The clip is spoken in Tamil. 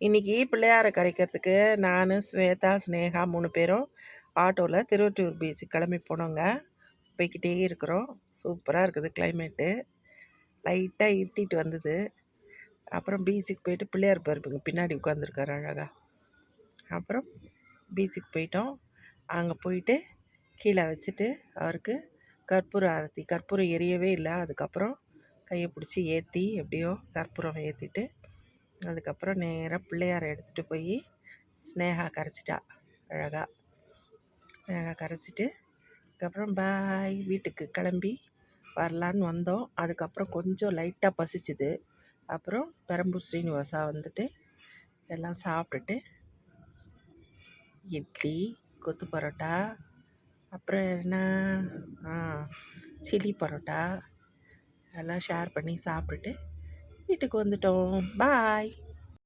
இன்றைக்கி பிள்ளையாரை கரைக்கிறதுக்கு நான் ஸ்வேதா ஸ்னேகா மூணு பேரும் ஆட்டோவில் திருவொற்றியூர் பீச்சுக்கு கிளம்பி போனோங்க. போய்கிட்டே இருக்கிறோம். சூப்பராக இருக்குது கிளைமேட்டு லைட்டாக இருட்டிட்டு வந்தது. அப்புறம் பீச்சுக்கு போயிட்டு பிள்ளையார் பருப்புங்க பின்னாடி உட்காந்துருக்காரு அழகாக அப்புறம் பீச்சுக்கு போயிட்டோம். அங்கே போயிட்டு கீழே வச்சுட்டு அவருக்கு கற்பூர ஆரத்தி கற்பூரம் எரியவே இல்லை. அதுக்கப்புறம் கையை பிடிச்சி ஏற்றி எப்படியோ கற்பூரம் ஏற்றிட்டு அதுக்கப்புறம் நேராக பிள்ளையாரை எடுத்துகிட்டு போய் ஸ்னேகா கரைச்சிட்டா அழகாக அழகாக கரைச்சிட்டு அதுக்கப்புறம் பாய் வீட்டுக்கு கிளம்பி வரலான்னு வந்தோம். அதுக்கப்புறம் கொஞ்சம் லைட்டாக பசிச்சுது. அப்புறம் பெரம்பூர் ஸ்ரீனிவாசா வந்துட்டு எல்லாம் சாப்பிட்டுட்டு இட்லி கொத்து பரோட்டா அப்புறம் என்ன? சில்லி பரோட்டா எல்லாம் ஷேர் பண்ணி சாப்பிட்டுட்டு வீட்டுக்கு வந்துட்டோம். பாய்